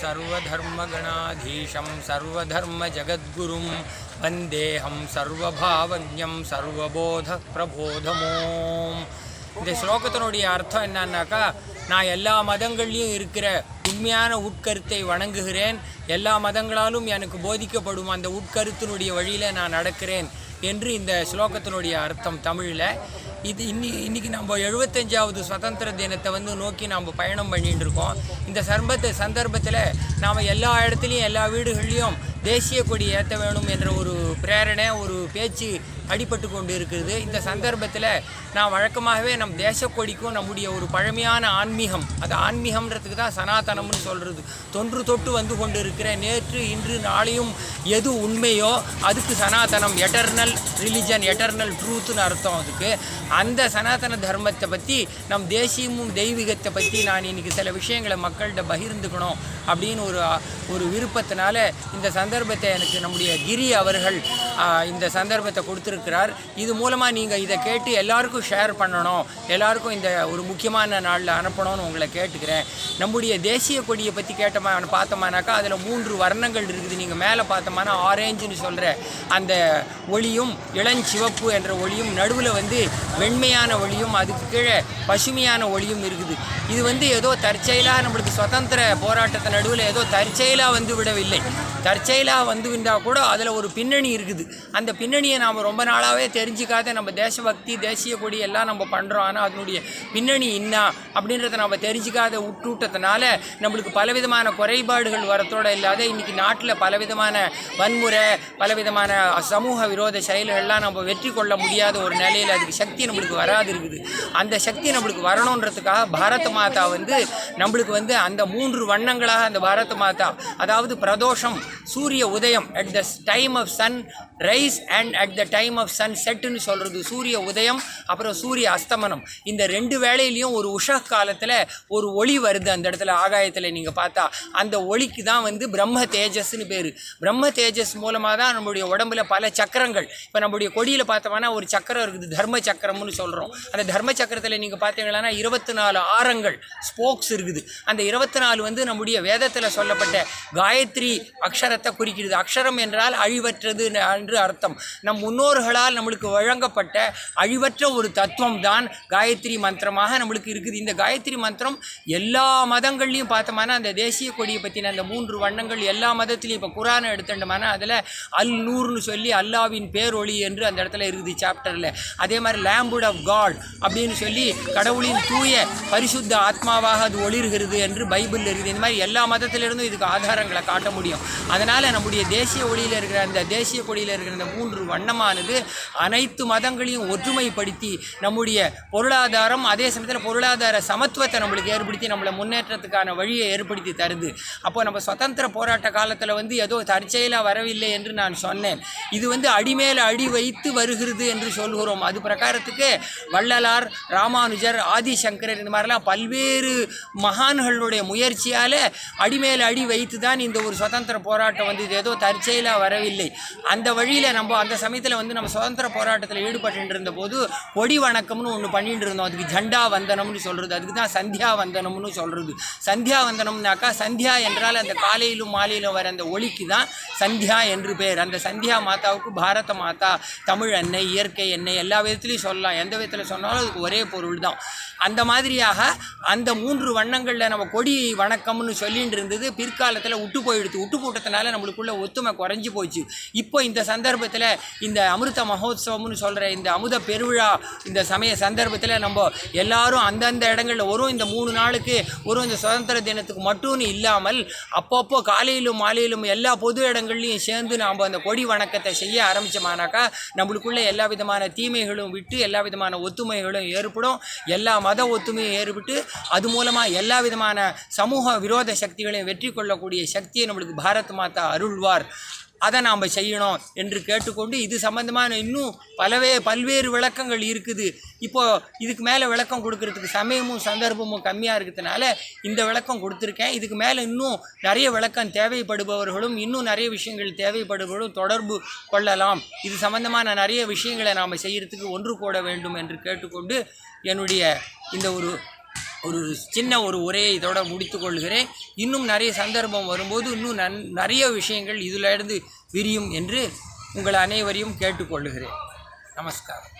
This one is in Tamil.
सर्वधर्मगणाधीशं सर्वधर्मजगद्गुरुं वन्देऽहं सर्वभावज्ञं सर्वबोधप्रबोधमोम् இந்த ஸ்லோகத்தினுடைய அர்த்தம் என்னன்னாக்கா நான் எல்லா மதங்கள்லையும் இருக்கிற உண்மையான உட்கருத்தை வணங்குகிறேன் எல்லா மதங்களாலும் எனக்கு போதிக்கப்படும் அந்த உட்கருத்தினுடைய வழியில் நான் நடக்கிறேன் என்று இந்த ஸ்லோகத்தினுடைய அர்த்தம் தமிழில் இது இன்னி இன்றைக்கி நம்ம எழுபத்தஞ்சாவது சுதந்திர தினத்தை வந்து நோக்கி நாம் பயணம் பண்ணிட்டு இருக்கோம். இந்த சர்பத்து சந்தர்ப்பத்தில் நாம் எல்லா இடத்துலையும் எல்லா வீடுகள்லேயும் தேசிய கொடி ஏற்ற வேணும் என்ற ஒரு பிரேரணை ஒரு பேச்சு அடிபட்டு கொண்டு இருக்கிறது இந்த சந்தர்ப்பத்தில் நான் வழக்கமாகவே நம் தேசக்கொடிக்கும் நம்முடைய ஒரு பழமையான ஆன்மீகம் அது ஆன்மீகம்ன்றதுக்கு தான் சனாதனம்னு சொல்கிறது தொன்று தொட்டு வந்து கொண்டு இருக்கிற நேற்று இன்று நாளையும் எது உண்மையோ அதுக்கு சனாதனம் எட்டர்னல் ரிலிஜன் எட்டர்னல் ட்ரூத்துன்னு அர்த்தம் அதுக்கு. அந்த சனாதன தர்மத்தை பற்றி நம் தேசியமும் தெய்வீகத்தை பற்றி நான் இன்னைக்கு சில விஷயங்களை மக்கள்கிட்ட பகிர்ந்துக்கணும் அப்படின்னு ஒரு ஒரு விருப்பத்தினால இந்த சந்தர்ப்பத்தை எனக்கு நம்முடைய கிரி அவர்கள் இந்த சந்தர்ப்பத்தை கொடுத்துருக்கிறார். இது மூலமாக நீங்கள் இதை கேட்டு எல்லாருக்கும் ஷேர் பண்ணணும். எல்லாருக்கும் இந்த ஒரு முக்கியமான நாளில் அனுப்பணும்னு உங்களை கேட்டுக்கிறேன். நம்முடைய தேசிய கொடியை பற்றி கேட்டமா பார்த்தோமானாக்கா அதில் மூன்று வர்ணங்கள் இருக்குது. நீங்கள் மேலே பார்த்தோம்னா ஆரேஞ்சுன்னு சொல்கிற அந்த ஒளியும் இளஞ்சிவப்பு என்ற ஒளியும் நடுவில் வந்து வெண்மையான ஒளியும் அதுக்கு கீழே பசுமையான ஒளியும் இருக்குது. இது வந்து ஏதோ தற்செயலாக நம்மளுக்கு சுதந்திர போராட்டத்தை நடுவில் ஏதோ தற்செயலாக வந்து விடவில்லை. தற்செயலாக வந்துவிட்டால் கூட அதில் ஒரு பின்னணி இருக்குது. அந்த பின்னணியை நாம் ரொம்ப நாளாகவே தெரிஞ்சிக்காத நம்ம தேசபக்தி தேசிய கொடி எல்லாம் நம்ம பண்ணுறோம் ஆனால் அதனுடைய பின்னணி என்ன அப்படின்றத நம்ம தெரிஞ்சிக்காத விட்டுட்டதுனால நம்மளுக்கு பலவிதமான குறைபாடுகள் வரத்தோடு இல்லாத இன்றைக்கி நாட்டில் பலவிதமான வன்முறை பலவிதமான சமூக விரோத செயல்கள்லாம் நம்ம வெற்றி கொள்ள முடியாத ஒரு நிலையில் அதுக்கு சக்தி நம்மளுக்கு வராது இருக்குது. அந்த சக்தி நம்மளுக்கு வரணுன்றதுக்காக பாரத மாதா வந்து நம்மளுக்கு வந்து அந்த மூன்று வண்ணங்களாக அந்த பாரத மாதா அதாவது பிரதோஷம் சூரிய உதயம் at the time of sunrise and at the time of sun செட்டுன்னு சொல்கிறது சூரிய உதயம் அப்புறம் சூரிய அஸ்தமனம். இந்த ரெண்டு வேளையிலையும் ஒரு உஷ காலத்தில் ஒரு ஒளி வருது அந்த இடத்துல ஆகாயத்தில் நீங்கள் பார்த்தா. அந்த ஒளிக்கு தான் வந்து பிரம்ம தேஜஸ்ன்னு பேர். பிரம்ம தேஜஸ் மூலமாக தான் நம்மளுடைய உடம்புல பல சக்கரங்கள். இப்போ நம்முடைய கொடியில் பார்த்தோம்னா ஒரு சக்கரம் இருக்குது தர்ம சக்கரம்னு சொல்கிறோம் அந்த தர்ம சக்கரத்தில் நீங்கள் பார்த்தீங்கன்னா இருபத்தி நாலு ஆரங்கள் ஸ்போக்ஸ் இருக்குது. அந்த இருபத்தி நாலு வந்து நம்முடைய வேதத்தில் சொல்லப்பட்ட காயத்ரி அர்த்தத்தை குறிக்கிறது. அக்ஷரம் என்றால் அழிவற்றது என்று அர்த்தம். நம் முன்னோர்களால் நம்மளுக்கு வழங்கப்பட்ட அழிவற்ற ஒரு தத்துவம் தான் காயத்ரி மந்திரமாக நம்மளுக்கு இருக்குது. இந்த காயத்ரி மந்திரம் எல்லா மதங்கள்லையும் பார்த்தோம்னா அந்த தேசிய கொடியை பற்றின அந்த மூன்று வண்ணங்கள் எல்லா மதத்துலையும் இப்போ குரானை எடுத்துட்டோம்னா அதில் அல் நூர்னு சொல்லி அல்லாவின் பேரொளி என்று அந்த இடத்துல இருக்குது சாப்டரில் அதே மாதிரி லேம்புட் ஆஃப் காட் அப்படின்னு சொல்லி கடவுளின் தூய பரிசுத்த ஆத்மாவாக அது ஒளிர்கிறது என்று பைபிள் இருக்குது. இந்த மாதிரி எல்லா மதத்திலிருந்தும் இதுக்கு ஆதாரங்களை காட்ட முடியும். அதனால் அதனால் நம்முடைய தேசிய ஒளியில் இருக்கிற அந்த தேசிய கொடியில் இருக்கிற அந்த மூன்று வண்ணமானது அனைத்து மதங்களையும் ஒற்றுமைப்படுத்தி நம்முடைய பொருளாதாரம் அதே சமயத்தில் பொருளாதார சமத்துவத்தை நம்மளுக்கு ஏற்படுத்தி நம்மளை முன்னேற்றத்துக்கான வழியை ஏற்படுத்தி தருது. அப்போ நம்ம சுதந்திர போராட்ட காலத்தில் வந்து ஏதோ தற்செயலாக வரவில்லை என்று நான் சொன்னேன். இது வந்து அடிமேல் அடி வைத்து வருகிறது என்று சொல்கிறோம். அது பிரகாரத்துக்கு வள்ளலார் ராமானுஜர் ஆதிசங்கரர் இந்த மாதிரிலாம் பல்வேறு மகான்களுடைய முயற்சியால் அடிமேல் அடி வைத்து தான் இந்த ஒரு சுதந்திர போராட்டம் வந்து இது ஏதோ தற்செயலாக வரவில்லை. அந்த வழியில் நம்ம அந்த சமயத்தில் வந்து நம்ம சுதந்திர போராட்டத்தில் ஈடுபட்டு இருந்த போது கொடி வணக்கம்னு ஒன்று பண்ணிட்டு இருந்தோம் அதுக்கு ஜண்டா வந்தனம்னு சொல்கிறது அதுக்கு தான் சந்தியா வந்தனம்னு சொல்கிறது சந்தியா வந்தனம்னாக்கா சந்தியா என்றால் அந்த காலையிலும் மாலையிலும் வர அந்த ஒளிக்கு தான் சந்தியா என்று பேர் அந்த சந்தியா மாதாவுக்கு பாரத மாதா தமிழ் எண்ணெய் இயற்கை எண்ணெய் எல்லா விதத்துலையும் சொல்லலாம். எந்த விதத்தில் சொன்னாலும் அதுக்கு ஒரே பொருள் தான். அந்த மாதிரியாக அந்த மூன்று வண்ணங்களில் நம்ம கொடி வணக்கம்னு சொல்லிட்டு இருந்தது பிற்காலத்தில் விட்டு போயிடுது விட்டு போட்டதுனால நம்மளுக்குள்ள ஒத்துமை குறைஞ்சி போச்சு. இப்போ இந்த சந்தர்ப்பத்தில் இந்த அமிர்த மகோத்சவம்னு சொல்கிற இந்த அமுத பெருவிழா இந்த சமய சந்தர்ப்பத்தில் நம்ம எல்லாரும் அந்தந்த இடங்களில் வரும் இந்த மூணு நாளுக்கு ஒரு இந்த சுதந்திர தினத்துக்கு மட்டும்னு இல்லாமல் அப்பப்போ காலையிலும் மாலையிலும் எல்லா பொது இடங்கள்லையும் சேர்ந்து நாம் அந்த கொடி வணக்கத்தை செய்ய ஆரம்பித்தோமானாக்கா நம்மளுக்குள்ள எல்லா விதமான தீமைகளும் விட்டு எல்லா விதமான ஒத்துமைகளும் ஏற்படும். எல்லா மத ஒத்துமையும் ஏற்பட்டு அது மூலமாக எல்லா விதமான சமூக விரோத சக்திகளையும் வெற்றி கொள்ளக்கூடிய சக்தியை நம்மளுக்கு பாரத் மாதா அருள்வார். அதை நாம் செய்யணும் என்று கேட்டுக்கொண்டு இது சம்பந்தமான இன்னும் பலவே பல்வேறு விளக்கங்கள் இருக்குது. இப்போது இதுக்கு மேலே விளக்கம் கொடுக்கறதுக்கு சமயமும் சந்தர்ப்பமும் கம்மியாக இருக்கிறதுனால இந்த விளக்கம் கொடுத்துருக்கேன். இதுக்கு மேலே இன்னும் நிறைய விளக்கம் தேவைப்படுபவர்களும் இன்னும் நிறைய விஷயங்கள் தேவைப்படுபவர்களும் தொடர்பு கொள்ளலாம். இது சம்பந்தமான நிறைய விஷயங்களை நாம் செய்கிறதுக்கு ஒன்று கூட வேண்டும் என்று கேட்டுக்கொண்டு என்னுடைய இந்த ஒரு ஒரு சின்ன ஒரு உரையை இதோட முடித்துக்கொள்கிறேன். இன்னும் நிறைய சந்தர்ப்பம் வரும்போது இன்னும் நன் நிறைய விஷயங்கள் இதிலிருந்து விரியும் என்று உங்கள் அனைவரையும் கேட்டுக்கொள்கிறேன். நமஸ்காரம்.